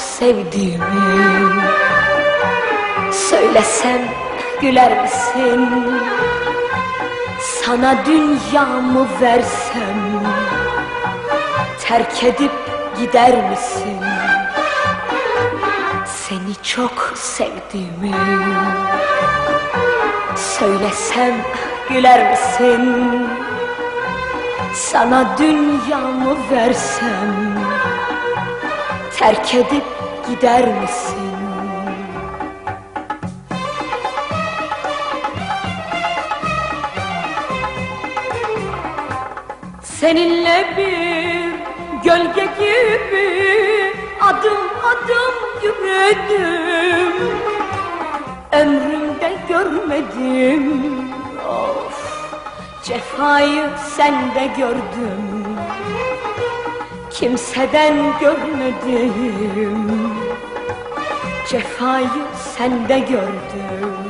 sevdiğimi Söylesem güler misin? Sana dünyamı versem Terk edip gider misin? Seni çok sevdiğimi Söylesem güler misin? Sana dünyamı versem Terk edip gider misin? Seninle bir gölge gibi adım adım yürüdüm. Ömrümde görmedim. Of Cefayı sende gördüm Kimseden görmedim. Cefayı sende gördüm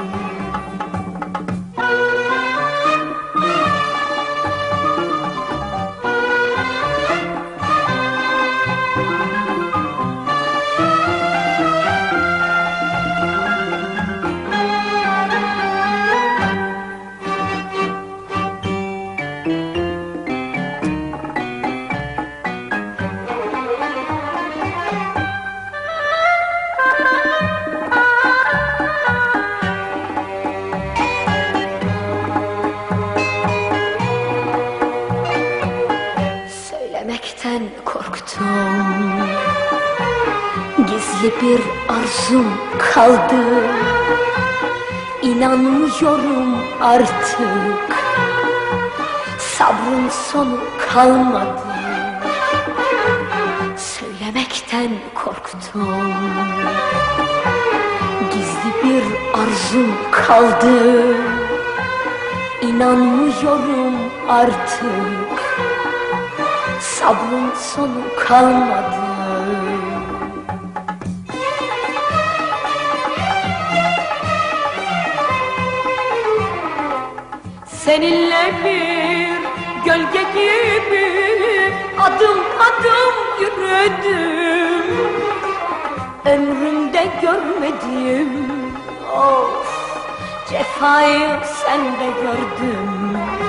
Söylemekten korktum. Gizli bir arzum kaldı. İnanmıyorum artık. Sabrın sonu kalmadı. Söylemekten korktum. Gizli bir arzum kaldı. İnanmıyorum artık Sabrın sonu kalmadı. Seninle bir gölge gibi adım adım yürüdüm. Ömrümde görmedim of Cefayı sende gördüm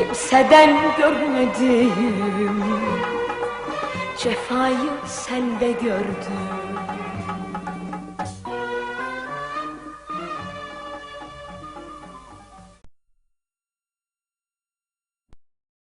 Kimseden görmedim. Cefayı sende gördüm